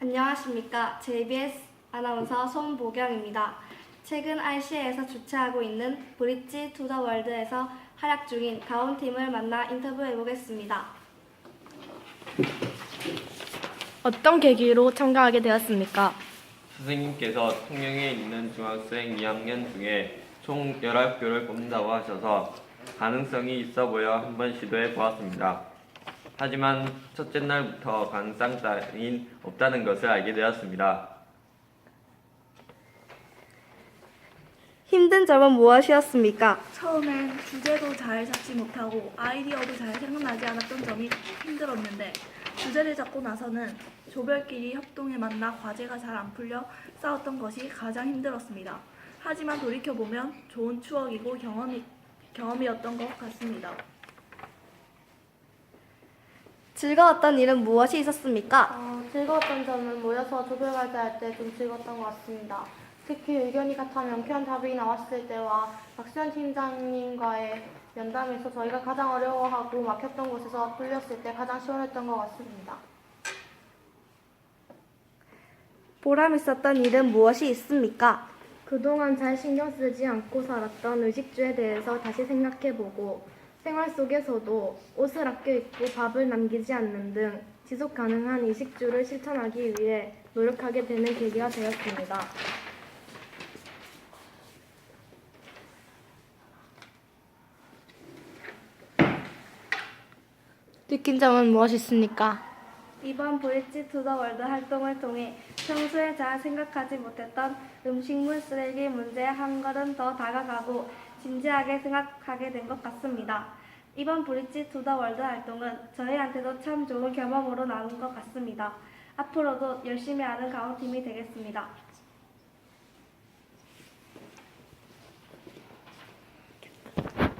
안녕하십니까. JBS 아나운서 손보경입니다. 최근 RCA에서 주최하고 있는 브릿지 투 더 월드에서 활약 중인 가온팀을 만나 인터뷰해 보겠습니다. 어떤 계기로 참가하게 되었습니까? 선생님께서 통영에 있는 중학생 2학년 중에 총 19교를 뽑는다고 하셔서 가능성이 있어 보여 한번 시도해 보았습니다. 하지만 첫째 날부터 따윈 없다는 것을 알게 되었습니다. 힘든 점은 무엇이었습니까? 처음엔 주제도 잘 잡지 못하고 아이디어도 잘 생각나지 않았던 점이 힘들었는데 주제를 잡고 나서는 조별끼리 협동해 만나 과제가 잘 안 풀려 싸웠던 것이 가장 힘들었습니다. 하지만 돌이켜보면 좋은 추억이고 경험이, 경험이었던 것 같습니다. 즐거웠던 일은 무엇이 있었습니까? 어, 즐거웠던 점은 모여서 조별 과제 할 때 좀 즐거웠던 것 같습니다. 특히 의견이 같아 명쾌한 답이 나왔을 때와 박수현 팀장님과의 면담에서 저희가 가장 어려워하고 막혔던 곳에서 풀렸을 때 가장 시원했던 것 같습니다. 보람 있었던 일은 무엇이 있습니까? 그동안 잘 신경 쓰지 않고 살았던 의식주에 대해서 다시 생각해보고 생활 속에서도 옷을 아껴 입고 밥을 남기지 않는 등 지속 가능한 의식주를 실천하기 위해 노력하게 되는 계기가 되었습니다. 느낀 점은 무엇이 있습니까? 이번 브릿지 투더 월드 활동을 통해 평소에 잘 생각하지 못했던 음식물 쓰레기 문제에 한 걸음 더 다가가고 진지하게 생각하게 된 것 같습니다. 이번 브릿지 투 더 월드 활동은 저희한테도 참 좋은 경험으로 남은 것 같습니다. 앞으로도 열심히 하는 가온팀이 되겠습니다.